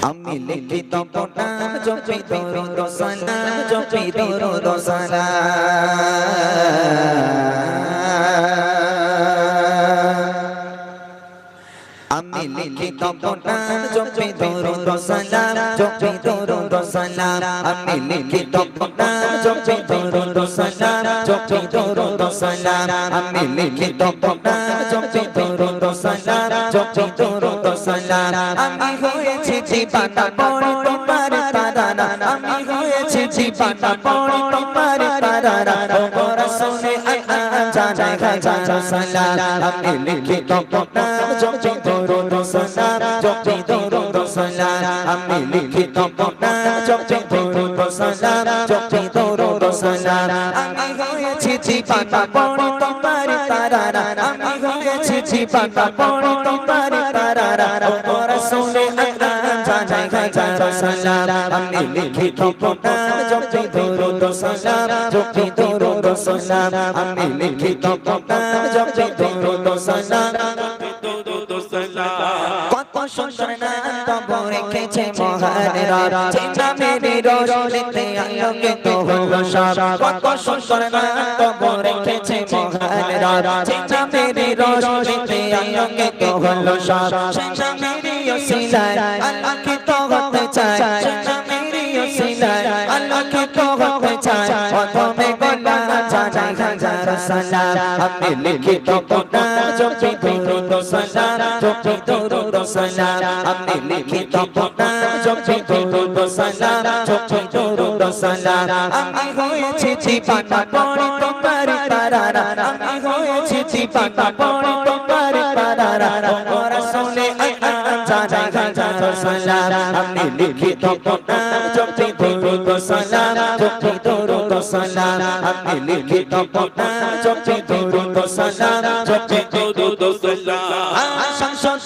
আমি লিখিত নাম জপি দরুদ সালাম জপি দরুদ সালাম আমি লিখিত নাম জপি দরুদ সালাম জপি দরুদ সালাম আমি লিখিত নাম জপি দরুদ সালাম জপি দরুদ সালাম আমি লিখিত নাম জপি দরুদ সালাম জপি দরুদ সালাম আমি হয়েছি জীবানা পড়ে তোমার তারানা। আমি হয়েছি জীবানা পড়ে তোমার তারানা। ও রাসূলে আল্লাহ জানাই হাজার সালাম আমি লিখিত নাম জপি দরুদ সালাম জপি দরুদ সালাম আমি লিখিত নাম জপি দরুদ সালাম দরুদ সালাম আমি হয়েছি জীবানা পড়ে তোমার তারানা আমি হয়েছি জীবানা পড়ে তোমার তারানা ও রাসূলে আল্লাহ জানাই হাজার সালাম। আমি লিখিত নাম জপি দরুদ সালাম জপি দরুদ সালাম। আমি লিখিত নাম জপি দরুদ সালাম। কত সুন্দর নাম রেখেছে মহানেরা চিন্তা মেরে রোশনিতে আলোকে তো হলো সব। কত সুন্দর নাম রেখেছে মহানেরা চিন্তা মেরে রোশনিতে আলোকে তো হলো সব। চিন্তা মেরে ওসিলায় আলোকে হতে চায়। চিন্তা মেরে ওসিলায় আলোকে হতে চায়। প্রথমে গোলা জানাই হাজার সালাম। আমি লিখিত সালাম জপি দরুদ সালাম আমি লিখিত নাম জপি দরুদ সালাম জপি দরুদ সালাম আমি হয়েছি জীবানা পড়ে তোমার তারারা আমি হয়েছি জীবানা পড়ে তোমার তারারা ও রাসূলে জানাই হাজার সালাম আমি লিখিত নাম জপি দরুদ সালাম জপি দরুদ সালাম আমি লিখিত নাম জপি দরুদ সালাম জপি দরুদ শামসুন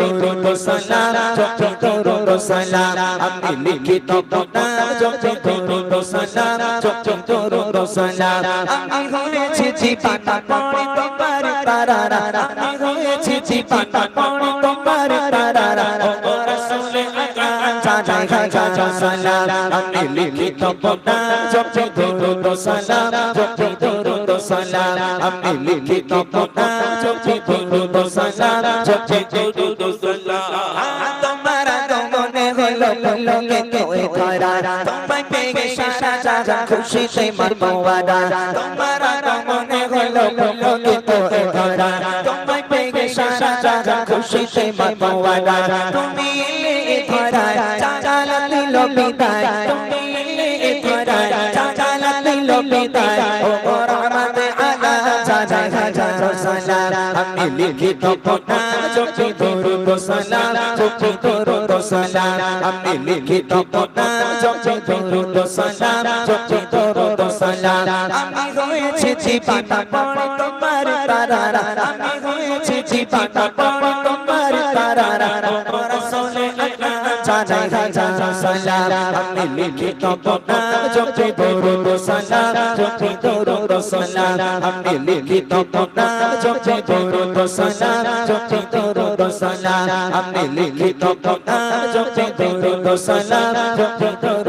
দরুদ সালাম জপি দরুদ সালাম আমি লিখিত নাম জপি দরুদ সালাম জপি দরুদ সালাম আমি হয়েছি জীবানা পড়ে তোমার তারারা আমি হয়েছি জীবানা পড়ে তোমার তারারা ও রাসূলে সালাম আমি লিখিত নাম জপি দরুদ সালাম জপি দরুদ সালাম আমি লিখিত নাম জপি দরুদ সালাম জপি পেয়ে সারা খুশিতে মারমোয়ারা তোমার আগমনে হলো পুলকে কোয়ে ধরা তোমায় পেয়ে সারা রাজা খুশিতে মারমোয়ারা তুমি ধরা চাচালা দিল বিদায়। হাজার সালাম আমি লিখিত নাম জপি দরুদ সালাম জপি দরুদ সালাম আমি লিখিত নাম জপি দরুদ সালাম জপি দরুদ সালাম আমি হয়েছি জীবানা পড়ে তোমার তারারা, আমি হয়েছি জীবানা পড়ে তোমার তারারা। রাসূলে আল্লাহ জানাই হাজার সালাম আমি লিখিত নাম জপি দরুদ সালাম জপি রসলা আমি লিখিত কোনা জপি তোর রসলা জপি তোর রসলা আমি লিখিত কোনা জপি তোর রসলা জপি তোর